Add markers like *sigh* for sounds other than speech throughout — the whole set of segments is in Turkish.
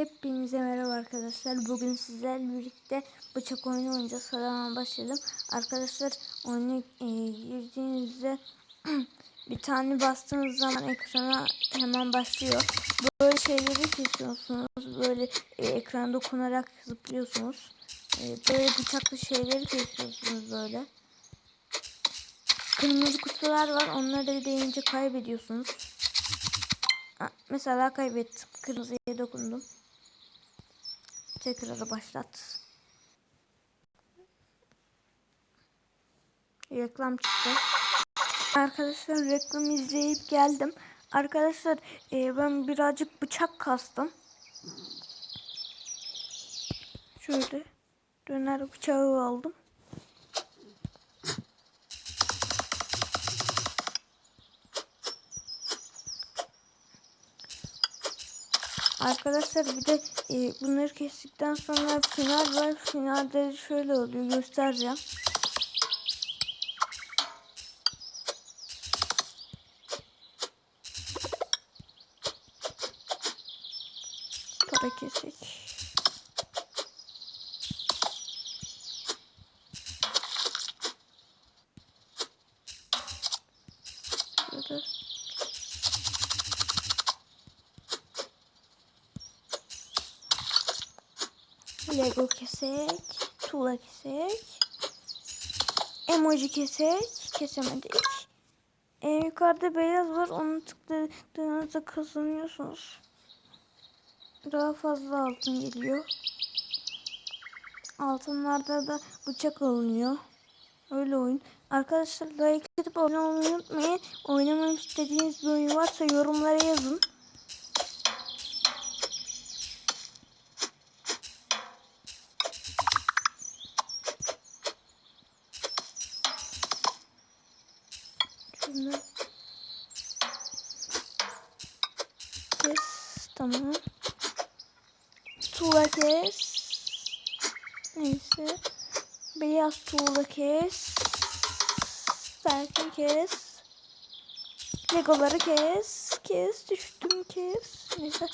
Hepinize merhaba arkadaşlar. Bugün sizlerle birlikte bıçak oyunu oynayacağız. Hemen başlayalım. Arkadaşlar oyunu e, girdiğinizde *clears throat* bir tane bastığınız zaman ekrana hemen başlıyor. Böyle şeyleri kesiyorsunuz. Böyle e, ekrana dokunarak zıplıyorsunuz. E, böyle bıçaklı şeyleri kesiyorsunuz böyle. Kırmızı kutular var. Onları değince kaybediyorsunuz. Mesela kaybettim. Kırmızıya dokundum. Tekrar başlat. Reklam çıktı. Arkadaşlar reklam izleyip geldim. Arkadaşlar e, ben birazcık bıçak kastım. Şöyle döner bıçağı aldım. Arkadaşlar bir de e, bunları kestikten sonra final var. Finalde şöyle oluyor göstereceğim. Para kesik. Şurada. Lego kesek, tuğla kesek, emoji kesek, kesemedik. En yukarıda beyaz var, onu tıkladığınızda kazanıyorsunuz. Daha fazla altın geliyor. Altınlarda da bıçak alınıyor. Öyle oyun. Arkadaşlar like atıp abone olmayı unutmayın. Oynamamı istediğiniz bir oyun varsa yorumlara yazın. Kes. Tamam. Tuğla kes. Neyse. Beyaz tuğla kes. Belki kes. Legoları kes. Kes. Düştüm kes. Neyse.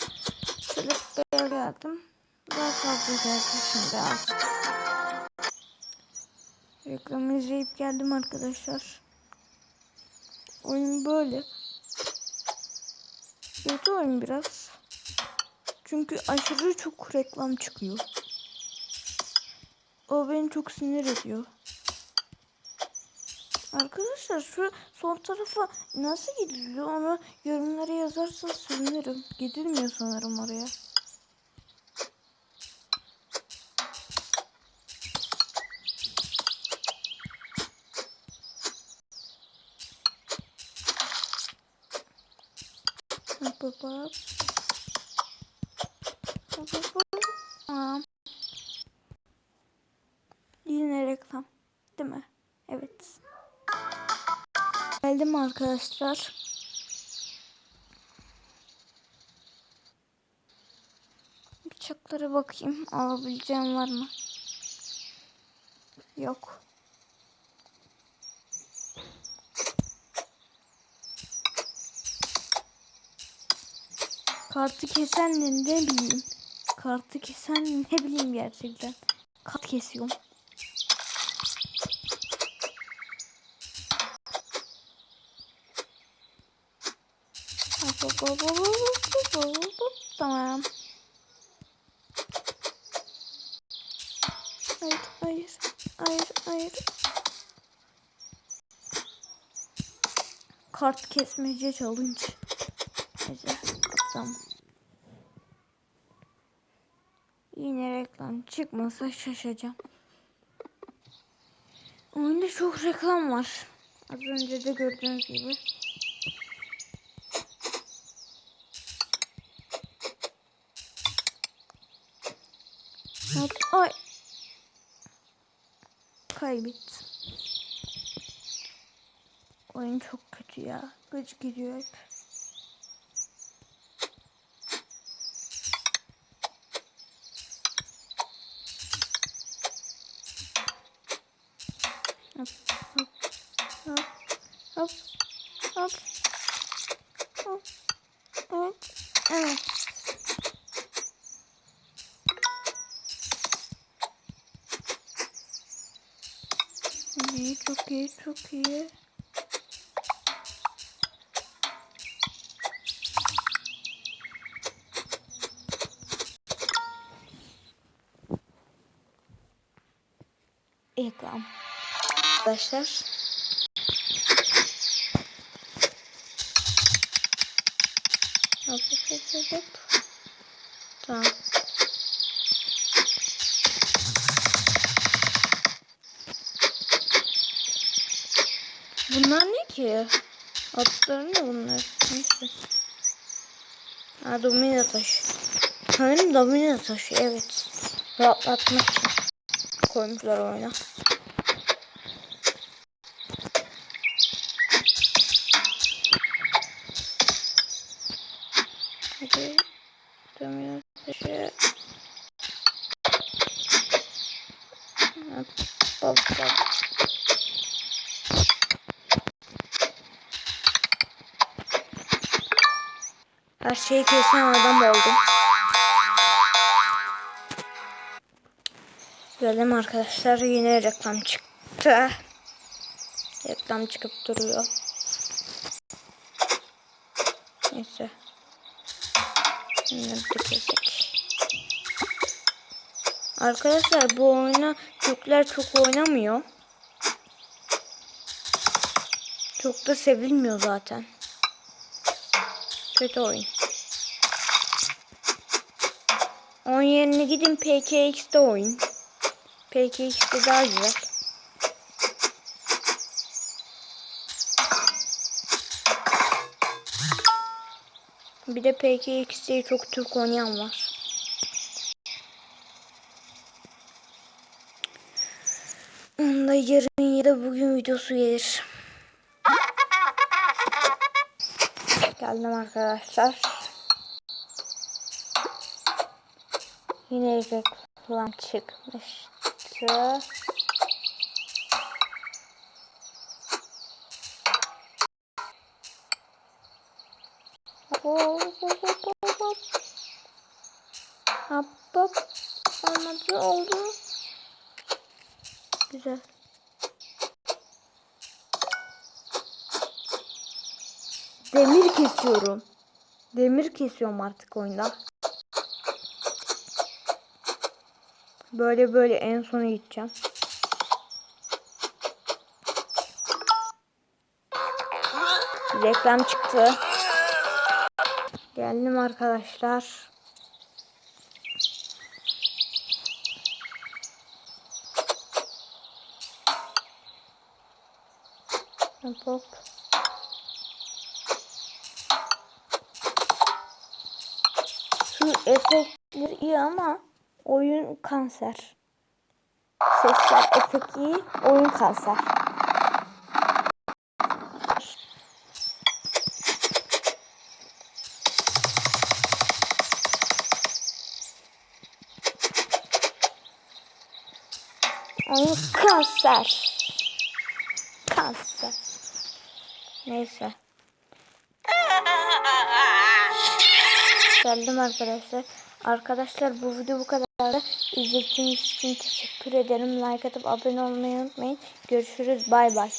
Şöyle beyaz geldim. Daha fazla geldi şimdi artık. Reklamı izleyip geldim arkadaşlar. Oyun böyle. Kötü oyun biraz. Çünkü aşırı çok reklam çıkıyor. O beni çok sinir ediyor. Arkadaşlar şu sol tarafa nasıl gidiliyor onu yorumlara yazarsanız sevinirim. Gidilmiyor sanırım oraya. Yine reklam. Değil mi? Evet. Geldim arkadaşlar. Bıçaklara bakayım. Alabileceğim var mı? Yok. Kartı kesen de ne bileyim. Kartı kesen ne bileyim gerçekten. Kart kesiyorum. Tamam. Hayır, hayır, hayır, hayır. Kart kesmece challenge. Tamam. Yine reklam çıkmasa şaşacağım. Oyunda çok reklam var. Az önce de gördüğünüz gibi. Hop, ay. Kaybettim. Oyun çok kötü ya. Gıcık gidiyor hep. Hop. Hop. Hop. Hop. Hop. Tamam. Bunlar ne ki? Atları ne bunlar? Neyse. Ha domino taşı. Sanırım domino taşı evet. Rahatlatmak için koymuşlar oyuna. Hadi domino taşı. Hop hop hop. Her şeyi kesen adam oldum. Gördüm arkadaşlar yine reklam çıktı. Reklam çıkıp duruyor. Neyse. Şimdi bir kesek. Arkadaşlar bu oyuna Türkler çok oynamıyor. Çok da sevilmiyor zaten. Kötü oyun. Onun yerine gidin PKX'de oyun. PKX'de daha güzel. Bir de PKX'de çok Türk oynayan var. Onda yarın ya da bugün videosu gelir. Geldim arkadaşlar. Yine reklam çıkmıştı. Hop hop hop hop oldu. Güzel. Demir kesiyorum. Demir kesiyorum artık oyunda. Böyle böyle en sona gideceğim. Reklam çıktı. Geldim arkadaşlar. Hop hop. Şu efektleri iyi ama oyun kanser. Sesler efekt iyi, oyun kanser. Oyun kanser. Kanser. Neyse. Geldim arkadaşlar. Arkadaşlar bu video bu kadar. İzlediğiniz için teşekkür ederim. Like atıp abone olmayı unutmayın. Görüşürüz. Bay bay.